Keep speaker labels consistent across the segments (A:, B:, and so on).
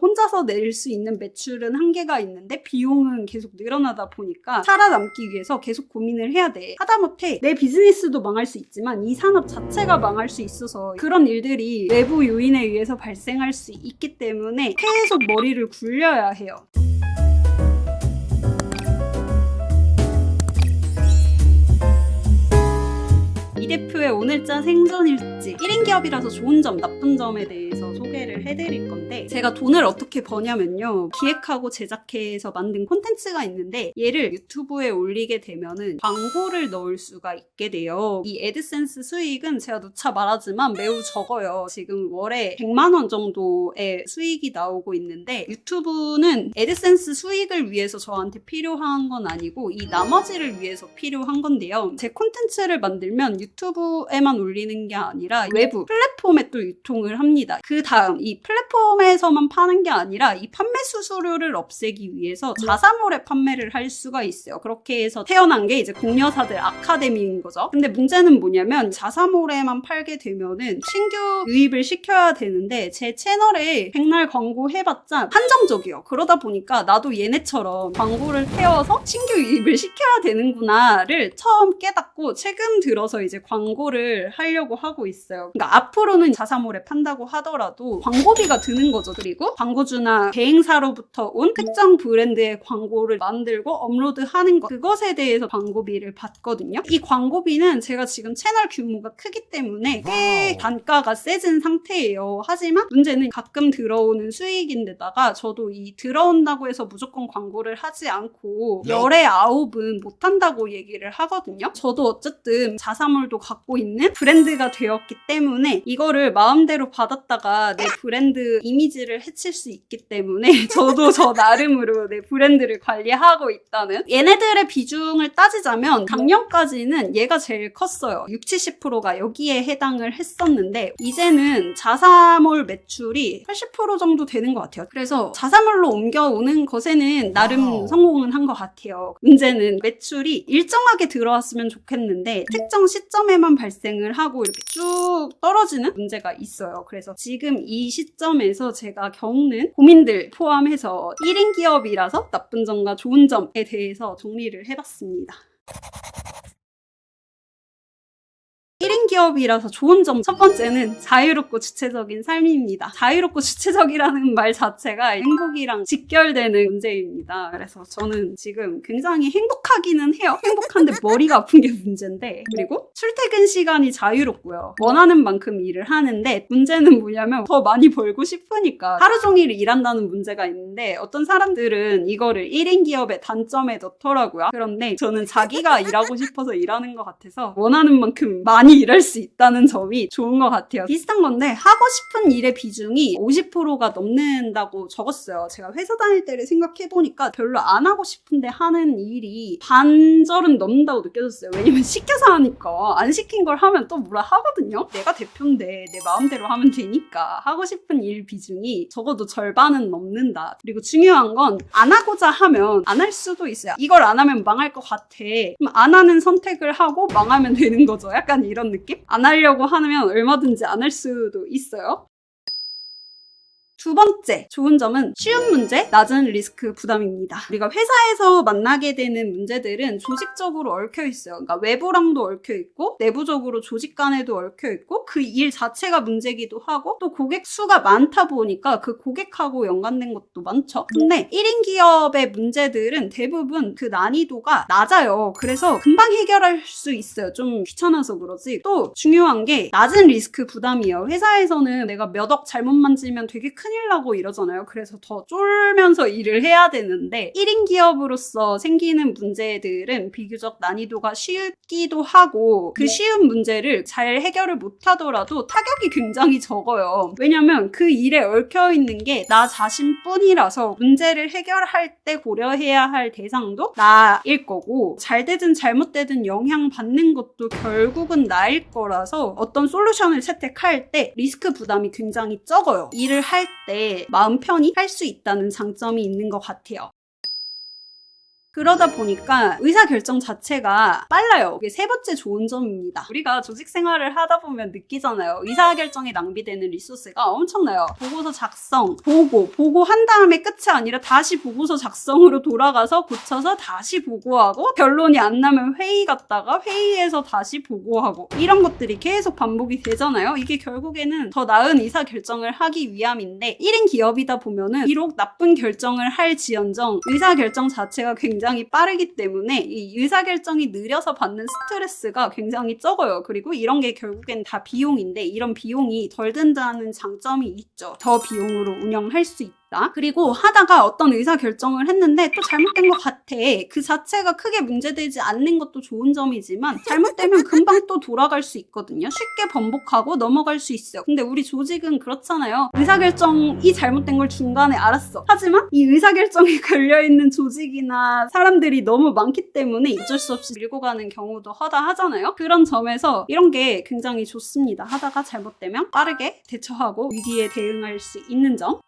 A: 혼자서 낼 수 있는 매출은 한계가 있는데 비용은 계속 늘어나다 보니까 살아남기 위해서 계속 고민을 해야 돼. 하다못해 내 비즈니스도 망할 수 있지만 이 산업 자체가 망할 수 있어서 그런 일들이 외부 요인에 의해서 발생할 수 있기 때문에 계속 머리를 굴려야 해요. 이 대표의 오늘자 생존 일지 1인 기업이라서 좋은 점, 나쁜 점에 대해 서 소개를 해드릴 건데 제가 돈을 어떻게 버냐면요. 기획하고 제작해서 만든 콘텐츠가 있는데 얘를 유튜브에 올리게 되면은 광고를 넣을 수가 있게 돼요. 이 애드센스 수익은 제가 누차 말하지만 매우 적어요. 지금 월에 100만 원 정도의 수익이 나오고 있는데 유튜브는 애드센스 수익을 위해서 저한테 필요한 건 아니고 이 나머지를 위해서 필요한 건데요. 제 콘텐츠를 만들면 유튜브에만 올리는 게 아니라 외부 플랫폼에 또 유통을 합니다. 그 다음 이 플랫폼에서만 파는 게 아니라 이 판매 수수료를 없애기 위해서 자사몰에 판매를 할 수가 있어요. 그렇게 해서 태어난 게 이제 공여사들 아카데미인 거죠. 근데 문제는 뭐냐면 자사몰에만 팔게 되면은 신규 유입을 시켜야 되는데 제 채널에 백날 광고 해봤자 한정적이요. 그러다 보니까 나도 얘네처럼 광고를 태워서 신규 유입을 시켜야 되는구나를 처음 깨닫고 최근 들어서 이제 광고를 하려고 하고 있어요. 그러니까 앞으로는 자사몰에 판다고 하더라도 광고비가 드는 거죠. 그리고 광고주나 대행사로부터 온 특정 브랜드의 광고를 만들고 업로드하는 것 그것에 대해서 광고비를 받거든요. 이 광고비는 제가 지금 채널 규모가 크기 때문에 꽤 단가가 세진 상태예요. 하지만 문제는 가끔 들어오는 수익인데다가 저도 이 들어온다고 해서 무조건 광고를 하지 않고 열의 아홉은 못한다고 얘기를 하거든요. 저도 어쨌든 자사몰도 갖고 있는 브랜드가 되었기 때문에 이거를 마음대로 받았다가 내 브랜드 이미지를 해칠 수 있기 때문에 저도 저 나름으로 내 브랜드를 관리하고 있다는 얘네들의 비중을 따지자면 작년까지는 얘가 제일 컸어요. 60, 70%가 여기에 해당을 했었는데 이제는 자사몰 매출이 80% 정도 되는 것 같아요. 그래서 자사몰로 옮겨오는 것에는 나름
B: 와우.
A: 성공은 한 것 같아요. 문제는 매출이 일정하게 들어왔으면 좋겠는데 특정 시점에만 발생을 하고 이렇게 쭉 떨어지는 문제가 있어요. 그래서 지금 이 시점에서 제가 겪는 고민들 포함해서 1인 기업이라서 나쁜 점과 좋은 점에 대해서 정리를 해봤습니다. 1인 기업이라서 좋은 점 첫 번째는 자유롭고 주체적인 삶입니다. 자유롭고 주체적이라는 말 자체가 행복이랑 직결되는 문제입니다. 그래서 저는 지금 굉장히 행복하기는 해요. 행복한데 머리가 아픈 게 문제인데 그리고 출퇴근 시간이 자유롭고요. 원하는 만큼 일을 하는데 문제는 뭐냐면 더 많이 벌고 싶으니까 하루 종일 일한다는 문제가 있는데 어떤 사람들은 이거를 1인 기업의 단점에 넣더라고요. 그런데 저는 자기가 일하고 싶어서 일하는 것 같아서 원하는 만큼 많이 일할 수 있다는 점이 좋은 것 같아요. 비슷한 건데 하고 싶은 일의 비중이 50%가 넘는다고 적었어요. 제가 회사 다닐 때를 생각해 보니까 별로 안 하고 싶은데 하는 일이 반절은 넘는다고 느껴졌어요. 왜냐면 시켜서 하니까 안 시킨 걸 하면 또 뭐라 하거든요. 내가 대표인데 내 마음대로 하면 되니까 하고 싶은 일 비중이 적어도 절반은 넘는다. 그리고 중요한 건 안 하고자 하면 안 할 수도 있어요. 이걸 안 하면 망할 것 같아. 그럼 안 하는 선택을 하고 망하면 되는 거죠. 약간 이런 느낌? 안 하려고 하면 얼마든지 안 할 수도 있어요. 두 번째 좋은 점은 쉬운 문제, 낮은 리스크 부담입니다. 우리가 회사에서 만나게 되는 문제들은 조직적으로 얽혀 있어요. 그러니까 외부랑도 얽혀 있고 내부적으로 조직 간에도 얽혀 있고 그 일 자체가 문제기도 하고 또 고객 수가 많다 보니까 그 고객하고 연관된 것도 많죠. 근데 1인 기업의 문제들은 대부분 그 난이도가 낮아요. 그래서 금방 해결할 수 있어요. 좀 귀찮아서 그러지. 또 중요한 게 낮은 리스크 부담이에요. 회사에서는 내가 몇 억 잘못 만지면 되게 큰일 나고 이러잖아요. 그래서 더 쫄면서 일을 해야 되는데 1인 기업으로서 생기는 문제들은 비교적 난이도가 쉽기도 하고 그 쉬운 문제를 잘 해결을 못하더라도 타격이 굉장히 적어요. 왜냐면 그 일에 얽혀 있는 게 나 자신뿐이라서 문제를 해결할 때 고려해야 할 대상도 나일 거고 잘 되든 잘못되든 영향 받는 것도 결국은 나일 거라서 어떤 솔루션을 채택할 때 리스크 부담이 굉장히 적어요. 일을 할 때 마음 편히 할 수 있다는 장점이 있는 것 같아요. 그러다 보니까 의사결정 자체가 빨라요. 이게 세 번째 좋은 점입니다. 우리가 조직 생활을 하다 보면 느끼잖아요. 의사결정에 낭비되는 리소스가 엄청나요. 보고서 작성, 보고, 보고 한 다음에 끝이 아니라 다시 보고서 작성으로 돌아가서 고쳐서 다시 보고하고 결론이 안 나면 회의 갔다가 회의에서 다시 보고하고 이런 것들이 계속 반복이 되잖아요. 이게 결국에는 더 나은 의사결정을 하기 위함인데 1인 기업이다 보면은 비록 나쁜 결정을 할지언정 의사결정 자체가 굉장히 빠르기 때문에 이 의사결정이 느려서 받는 스트레스가 굉장히 적어요. 그리고 이런 게 결국엔 다 비용인데 이런 비용이 덜 든다는 장점이 있죠. 더 비용으로 운영할 수 있다. 그리고 하다가 어떤 의사 결정을 했는데 또 잘못된 것 같아. 그 자체가 크게 문제되지 않는 것도 좋은 점이지만 잘못되면 금방 또 돌아갈 수 있거든요. 쉽게 번복하고 넘어갈 수 있어요. 근데 우리 조직은 그렇잖아요. 의사 결정이 잘못된 걸 중간에 알았어. 하지만 이 의사 결정이 걸려 있는 조직이나 사람들이 너무 많기 때문에 어쩔 수 없이 밀고 가는 경우도 허다하잖아요. 그런 점에서 이런 게 굉장히 좋습니다. 하다가 잘못되면 빠르게 대처하고 위기에 대응할 수 있는 점.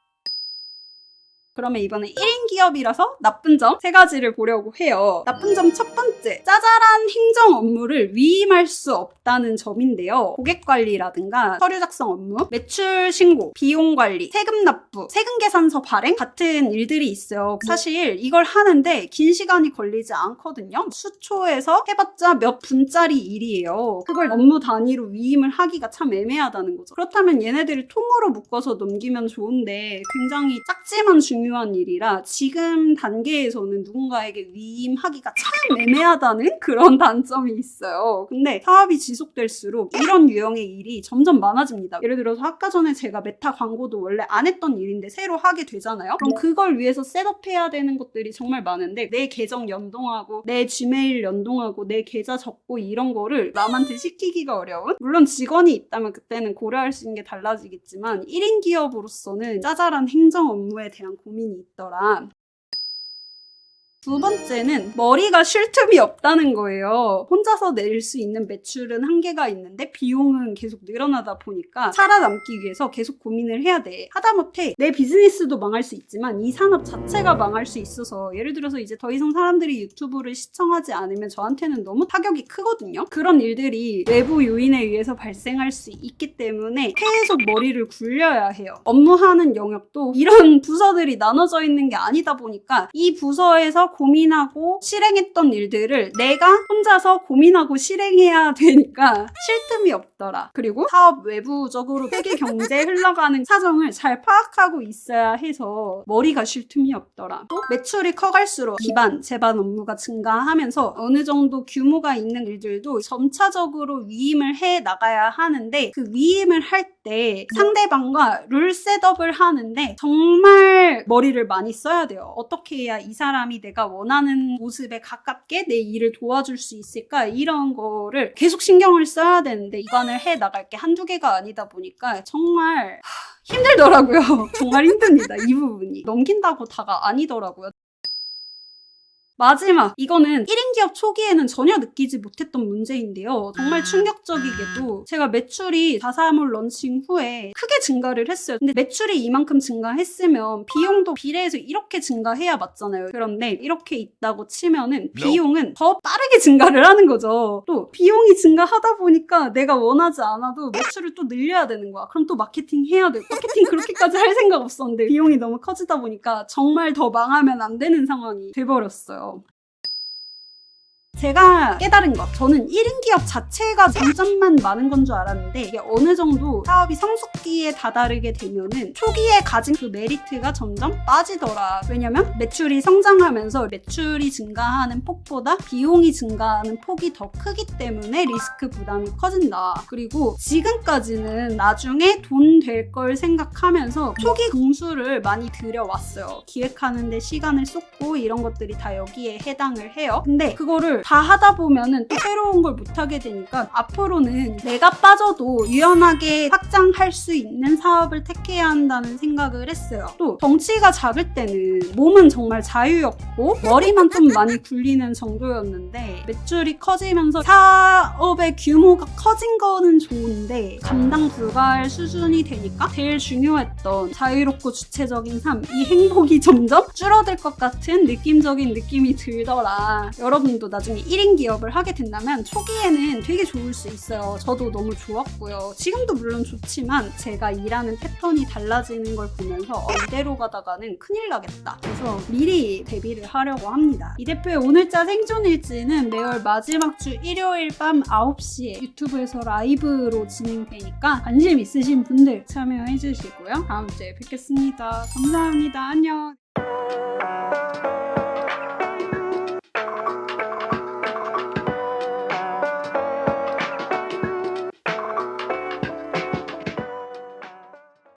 A: 그러면 이번에 1인 기업이라서 나쁜 점 세 가지를 보려고 해요. 나쁜 점 첫 번째, 짜잘한 행정 업무를 위임할 수 없다는 점인데요. 고객 관리라든가 서류 작성 업무, 매출 신고, 비용 관리, 세금 납부, 세금 계산서 발행 같은 일들이 있어요. 사실 이걸 하는데 긴 시간이 걸리지 않거든요. 수초에서 해봤자 몇 분짜리 일이에요. 그걸 업무 단위로 위임을 하기가 참 애매하다는 거죠. 그렇다면 얘네들을 통으로 묶어서 넘기면 좋은데 굉장히 작지만 중요 한 일이라 지금 단계에서는 누군가에게 위임하기가 참 애매하다는 그런 단점이 있어요. 근데 사업이 지속될수록 이런 유형의 일이 점점 많아집니다. 예를 들어서 아까 전에 제가 메타 광고도 원래 안 했던 일인데 새로 하게 되잖아요. 그럼 그걸 위해서 셋업해야 되는 것들이 정말 많은데 내 계정 연동하고 내 지메일 연동하고 내 계좌 적고 이런 거를 남한테 시키기가 어려운? 물론 직원이 있다면 그때는 고려할 수 있는 게 달라지겠지만 1인 기업으로서는 짜잘한 행정 업무에 대한 고민이 있더라. 두 번째는 머리가 쉴 틈이 없다는 거예요. 혼자서 낼 수 있는 매출은 한계가 있는데 비용은 계속 늘어나다 보니까 살아남기 위해서 계속 고민을 해야 돼. 하다못해 내 비즈니스도 망할 수 있지만 이 산업 자체가 망할 수 있어서 예를 들어서 이제 더 이상 사람들이 유튜브를 시청하지 않으면 저한테는 너무 타격이 크거든요. 그런 일들이 외부 요인에 의해서 발생할 수 있기 때문에 계속 머리를 굴려야 해요. 업무하는 영역도 이런 부서들이 나눠져 있는 게 아니다 보니까 이 부서에서 고민하고 실행했던 일들을 내가 혼자서 고민하고 실행해야 되니까 쉴 틈이 없더라. 그리고 사업 외부적으로 세계 경제에 흘러가는 사정을 잘 파악하고 있어야 해서 머리가 쉴 틈이 없더라. 또 매출이 커갈수록 기반, 제반 업무가 증가하면서 어느 정도 규모가 있는 일들도 점차적으로 위임을 해 나가야 하는데 그 위임을 할때 상대방과 룰 셋업을 하는데 정말 머리를 많이 써야 돼요. 어떻게 해야 이 사람이 내가 원하는 모습에 가깝게 내 일을 도와줄 수 있을까? 이런 거를 계속 신경을 써야 되는데 이관을 해 나갈 게 한두 개가 아니다 보니까 정말 하, 힘들더라고요. 정말 힘듭니다. 이 부분이. 넘긴다고 다가 아니더라고요. 마지막 이거는 1인 기업 초기에는 전혀 느끼지 못했던 문제인데요. 정말 충격적이게도 제가 매출이 4사물 런칭 후에 크게 증가를 했어요. 근데 매출이 이만큼 증가했으면 비용도 비례해서 이렇게 증가해야 맞잖아요. 그런데 이렇게 있다고 치면은 비용은 더 빠르게 증가를 하는 거죠. 또 비용이 증가하다 보니까 내가 원하지 않아도 매출을 또 늘려야 되는 거야. 그럼 또 마케팅 해야 돼. 마케팅 그렇게까지 할 생각 없었는데 비용이 너무 커지다 보니까 정말 더 망하면 안 되는 상황이 돼버렸어요. 제가 깨달은 것, 저는 1인 기업 자체가 장점만 많은 건 줄 알았는데 이게 어느 정도 사업이 성숙기에 다다르게 되면은 초기에 가진 그 메리트가 점점 빠지더라. 왜냐면 매출이 성장하면서 매출이 증가하는 폭보다 비용이 증가하는 폭이 더 크기 때문에 리스크 부담이 커진다. 그리고 지금까지는 나중에 돈 될 걸 생각하면서 초기 공수를 많이 들여왔어요. 기획하는데 시간을 쏟고 이런 것들이 다 여기에 해당을 해요. 근데 그거를 다 하다 보면은 또 새로운 걸 못하게 되니까 앞으로는 내가 빠져도 유연하게 확장할 수 있는 사업을 택해야 한다는 생각을 했어요. 또 덩치가 작을 때는 몸은 정말 자유였고 머리만 좀 많이 굴리는 정도였는데 매출이 커지면서 사업의 규모가 커진 거는 좋은데 감당 불가할 수준이 되니까 제일 중요했던 자유롭고 주체적인 삶, 이 행복이 점점 줄어들 것 같은 느낌적인 느낌이 들더라. 여러분도 나중 에 1인 기업을 하게 된다면 초기에는 되게 좋을 수 있어요. 저도 너무 좋았고요. 지금도 물론 좋지만 제가 일하는 패턴이 달라지는 걸 보면서 어, 이대로 가다가는 큰일 나겠다. 그래서 미리 대비를 하려고 합니다. 이 대표의 오늘자 생존 일지는 매월 마지막 주 일요일 밤 9시에 유튜브에서 라이브로 진행되니까 관심 있으신 분들 참여해 주시고요. 다음 주에 뵙겠습니다. 감사합니다. 안녕.